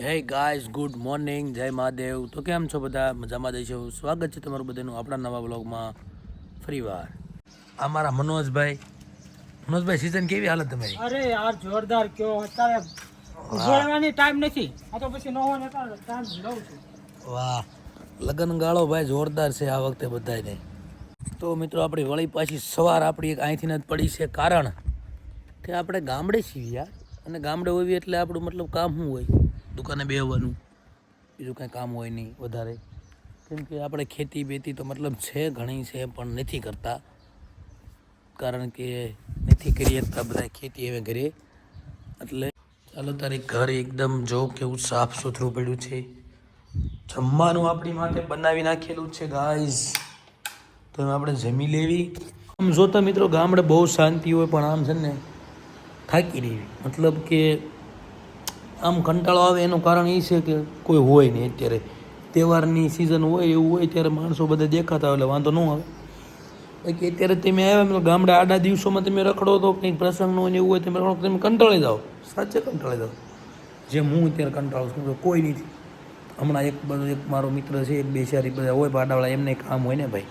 હે guys good morning જય મહાદેવ. તો કેમ છો બધા? મજામાં જઈશું સ્વાગત છે તમારું બધાનું આપણા નવા બ્લોગમાં ફરીવાર. આ મારા મનોજભાઈ. મનોજભાઈ સિઝન કેવી હાલત તમારી? અરે યાર જોરદાર કયો. અત્યારે ઉભરવાની ટાઈમ નથી. આ તો પછી નવો ને ટાઈમ લઉં છું. વાહ. લગન ગાળો ભાઈ જોરદાર છે આ વખતે બધાને તો મિત્રો આપણી વળી પાછી સવાર આપણી એક અહીંથી જ પડી છે કારણ. કે આપણે ગામડે છીએ યાર. અને ગામડે હોઈએ એટલે આપણું મતલબ કામ શું હોય? દુકાને બેહવાનું. બીજું કાંઈ કામ હોય નહીં વધારે. કેમ કે આપણે ખેતી બેતી તો મતલબ છે ઘણી છે, પણ નથી કરતા. કારણ કે નથી કરીએ તો બધા ખેતી હવે ઘરે. એટલે ચાલો, તારી ઘર એકદમ જો કેવું સાફ સુથરું પડ્યું છે. જમવાનું આપણી માટે બનાવી નાખેલું છે ગાઈઝ તો આપણે જમી લેવી. આમ જોતા મિત્રો ગામડે બહુ શાંતિ હોય, પણ આમ છે ને થાકી રહેવી મતલબ કે આમ કંટાળો આવે એનું કારણ એ છે કે કોઈ હોય નહીં અત્યારે. તહેવારની સિઝન હોય, એવું હોય ત્યારે માણસો બધા દેખાતા હોય એટલે વાંધો ન આવે. બાકી અત્યારે તમે આવ્યા ગામડે આડા દિવસોમાં તમે રખડો તો કંઈક પ્રસંગનો હોય એવું હોય તમે રખડો તમે કંટાળી જાઓ. સાચે કંટાળી જાઓ. જેમ હું અત્યારે કંટાળું છું કોઈ નથી. હમણાં એક બધો એક મારો મિત્ર છે, એક બે ચાર બધા હોય પાડાવાળા એમને કામ હોય ને ભાઈ.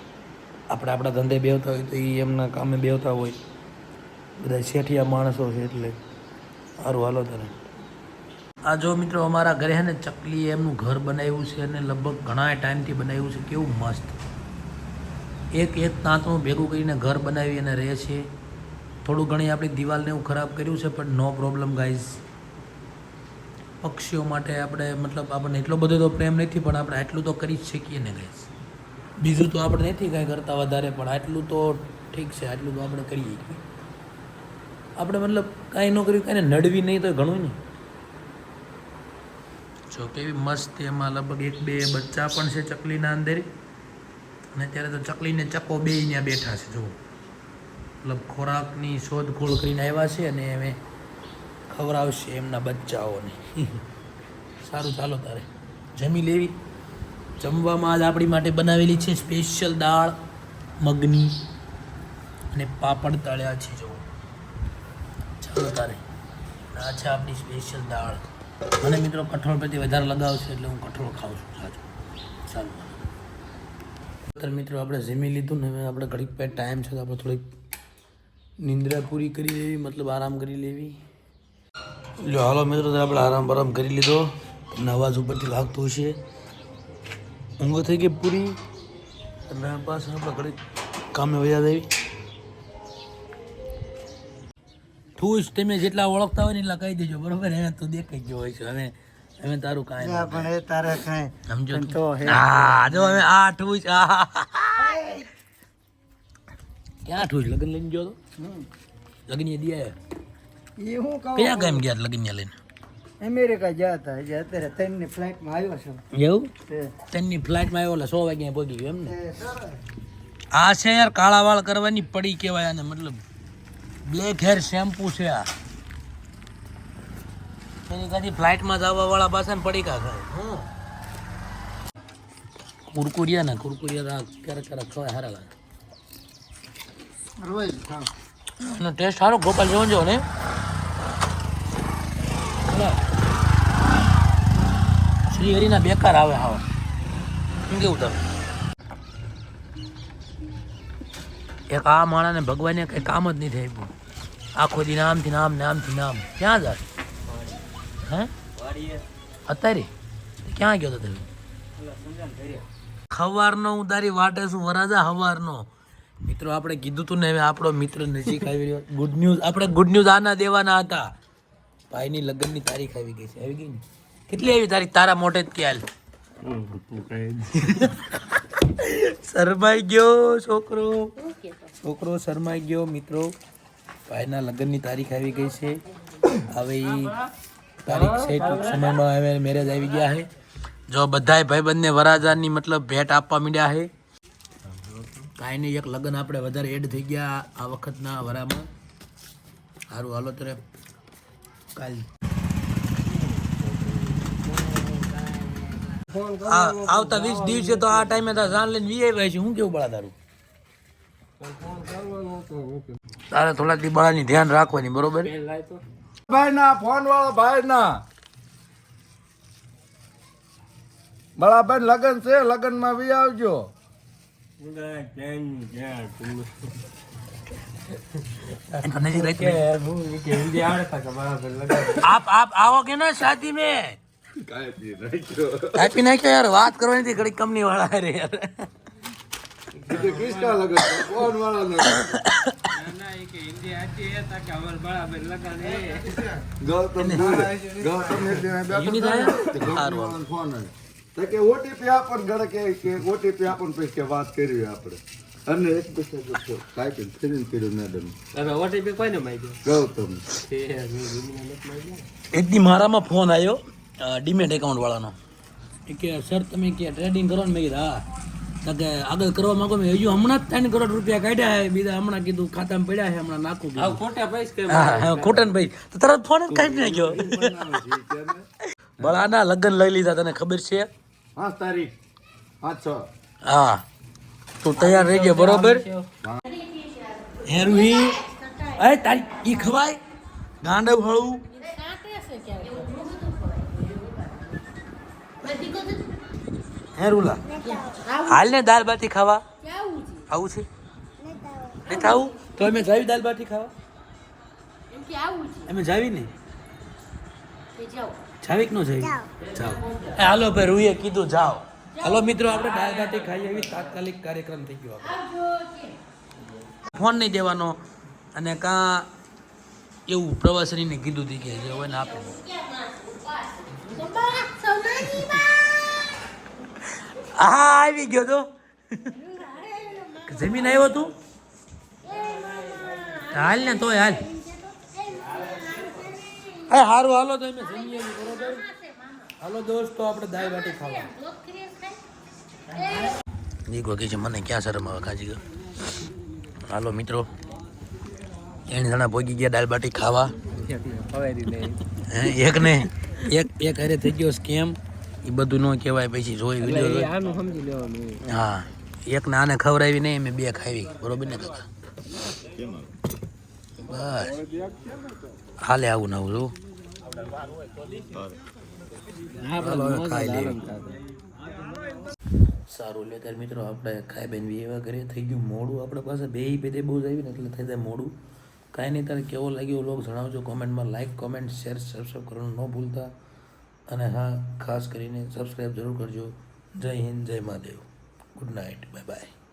આપણે આપણા ધંધે બેવતા હોય તો એ એમના કામે બેવતા હોય. બધા શેઠિયા માણસો છે એટલે સારું હાલો તને આ જો મિત્રો અમારા ઘરે ને ચકલીએ એમનું ઘર બનાવ્યું છે અને લગભગ ઘણા ટાઈમથી બનાવ્યું છે, કેવું મસ્ત. એક એક તાંતણું ભેગું કરીને ઘર બનાવી અને રહે છે. થોડું ઘણી આપણી દિવાલને એવું ખરાબ કર્યું છે, પણ નો પ્રોબ્લેમ, ગાઈઝ. પક્ષીઓ માટે આપણે, મતલબ આપણને એટલો બધો તો પ્રેમ નથી, પણ આપણે આટલું તો કરી જ શકીએ ને, ગાઈઝ. બીજું તો આપણે નથી કાંઈ કરતા વધારે, પણ આટલું તો ઠીક છે, આટલું તો આપણે કરીએ. આપણે મતલબ કાંઈ ન કર્યું, કાંઈ નડવી નહીં તો ઘણું ને જો કેવી મસ્ત એમાં લગભગ એક, બે બચ્ચા પણ છે ચકલીના અંદર. અને અત્યારે તો ચકલીને ચકો બે ત્યાં બેઠા છે, જુઓ. મતલબ ખોરાકની શોધખોળ કરીને આવ્યા છે અને અમે ખવડાવશે એમના બચ્ચાઓને. સારું, ચાલો તારે. જમી લેવી. જમવામાં આજ આપણી માટે બનાવેલી છે સ્પેશિયલ દાળ, મગની અને પાપડ તળ્યા છે, જુઓ. ચાલો તારે. આ છે આપણી સ્પેશિયલ દાળ. મને મિત્રો કઠોળ પ્રત્યે વધારે લગાવ છે એટલે હું કઠોળ ખાઉં છું. સાચું. સારું. મિત્રો આપણે જમી લીધું ને આપણે ઘડીક પે ટાઈમ છે તો આપણે થોડીક નિંદ્રા પૂરી કરી લેવી, મતલબ આરામ કરી લેવી. એટલે હાલો મિત્રો, તો આપણે આરામ બરામ કરી લીધો. નવાજ ઉપરથી લાગતું હશે. ઊંઘ થઈ ગઈ પૂરી. અને પાછા આપણે ઘડીક કામે વયા દેવી જ તમે જેટલા ઓળખતા હોય ને એટલા કહી દેજો બરોબર? એને તું દેખાઈ ગયો હોય છે. હવે હવે તારું કાંઈ પણ એ તારે કાંઈ સમજો તો. હા. જો હવે આ ઠૂસ આ. ક્યાં ઠૂસ? લગ્ન લઈને ગયો તો? લગ્ન દિયા એ હું કહું કયા ગામ ગયા લગ્ન લઈને? અમેરિકા ગયા હતા. જે અત્યારે ફ્લાઇટ ફ્લાઇટમાં આવ્યો છું. એવું? તે તેની ફ્લાઇટમાં આવ્યો એટલે સો વાગ્યા પહોંચી ગયો એમ ને આ છે યાર કાળા વાળ કરવાની પડી કહેવાય આને મતલબ. બ્લેક હેર શેમ્પુ છે આ. એની કાંઈ ફ્લાઇટમાં જવા વાળા પાસે પડી કા ખાય કુરકુરિયા ને કુરકુરિયા ક્યારેક ક્યારેક ખવાય હારા લાગે ટેસ્ટ સારો. ગોપાલ જોવો જો ને શ્રી હરિના બેકાર આવે હાવ. કેવું તમે? એક આ માણસને ભગવાનને કંઈ કામ જ નહીં આપ્યું. આખો દી નામથી નામ નામથી નામ. ક્યાં જાય હે? અત્યારે? ક્યાં ગયો તો તમે? ખવારનો હું તારી વાટે છું વરાજા હવારનો. મિત્રો આપણે કીધું તું ને હવે આપણો મિત્ર નજીક આવી રહ્યો. ગુડ ન્યૂઝ આપણે ગુડ ન્યૂઝ આના દેવાના હતા. ભાઈની લગ્નની તારીખ આવી ગઈ છે આવી ગઈ ને? કેટલી આવી તારીખ? તારા મોટે જ ખ્યાલ. શરમાઈ ગયો છોકરો. છોકરો શરમાઈ ગયો મિત્રો. ભાઈના લગ્નની તારીખ આવી ગઈ છે. હવે એ તારીખ છે, ટૂંક સમયમાં હવે મેરેજ આવી ગયા છે. જો બધાય ભાઈબંધને વરાજાની મતલબ ભેટ આપવા માંડ્યા છે. કાંઈ નહીં એક લગ્ન આપણે વધારે એડ થઈ ગયા આ વખતના વરામાં. સારું હાલો તરે. કાલ. આવતા વીસ દિવસે તો આ ટાઈમે જાન લઈને વી આવ્યા છે. હું કેવું બળા તારું? તારે થોડાક દી બાળાની ધ્યાન રાખવાની બરોબર? ભાઈ ના ફોન વાળો ભાઈ ના બરાબર લગન છે લગનમાં બી આવજો શાદી મેં? કાપી નાખ્યો યાર વાત કરવાની હતી ઘડી કંપની વાળા રે યાર. વાત કરી આપણે. અને એક ઓટીપી કોઈને માગ્યો? ગૌતમ. એટલી મારામાં ફોન આવ્યો ડીમેટ એકાઉન્ટ વાળાનો. કે સર તમે કે ટ્રેડિંગ કરો ને મેં કીધું કે આગળ કરવા માંગો મેં હજુ હમણાં જ ત્રણ કરોડ રૂપિયા કાઢ્યા છે બીજા હમણાં કીધું ખાતામાં પડ્યા છે હમણાં નાખું. હા હા ખોટા ને ભાઈ તો તરત ફોન જ કાઢી નાખ્યો. બળાના લગ્ન લઈ લીધા તને ખબર છે? પાંચ તારીખ પાંચ છ. હા. તું તૈયાર રહી ગયો બરોબર? હે. રૂહી એ તારી ઈ ખવાય? ગાંડવ હળું હે રૂલા? હાલ ને દાલ બાટી ખાવા? આવું છે? નહીં થાવું તો અમે જાવી દાલ બાટી ખાવા? અમે જાવી ને? જાવી કે ન જાવી? જાઓ. એ હાલો ભાઈ રૂહીએ કીધું જાઓ. હાલો મિત્રો આપણે દાલ બાટી ખાઈએ એવી તાત્કાલિક કાર્યક્રમ થઈ ગયો ફોન નહીં દેવાનો. અને કાં એવું પ્રવાસનીને કીધું હતી કે જે હોય ને આપે. હા આવી ગયો તો. જમીન આવ્યો તું હાલ ને તોય હાલ. હા સારું હાલો તો અમે જમીએ બરોબર? હાલો દોસ્તો આપણે દાળ બાટી ખાવા. દીકરો કે છે મને ક્યાં શરમ આવે કાજી ગયો હાલો મિત્રો. એને જણા ભોગી ગયા દાળ બાટી ખાવા. હે, એક ને. એક એક હારે થઈ ગયો સ્કેમ એ બધું ન કહેવાય પછી જોઈ વીડિયો હા. એક ના આને ખવડાવી નહીં મેં બે ખાવી. બરોબર ને કાકા? બસ. હાલે આવું નવું જો. ખાઈ સારું લે ત્યારે મિત્રો આપણે ખાઈ બેન બી એવા કરીએ થઈ ગયું. મોડું આપણે પાસે બે પેદે બહુ જ આવી ને એટલે થઈ જાય મોડું. કાંઈ નહીં તારે કેવો લાગ્યો લોક જણાવજો. કોમેન્ટમાં લાઈક કોમેન્ટ શેર સબસ્ક્રાઈબ કરવાનું ન ભૂલતા. અને હા, ખાસ કરીને સબસ્ક્રાઈબ જરૂર કરજો. જય હિન્દ, જય Mahadev. Good night bye bye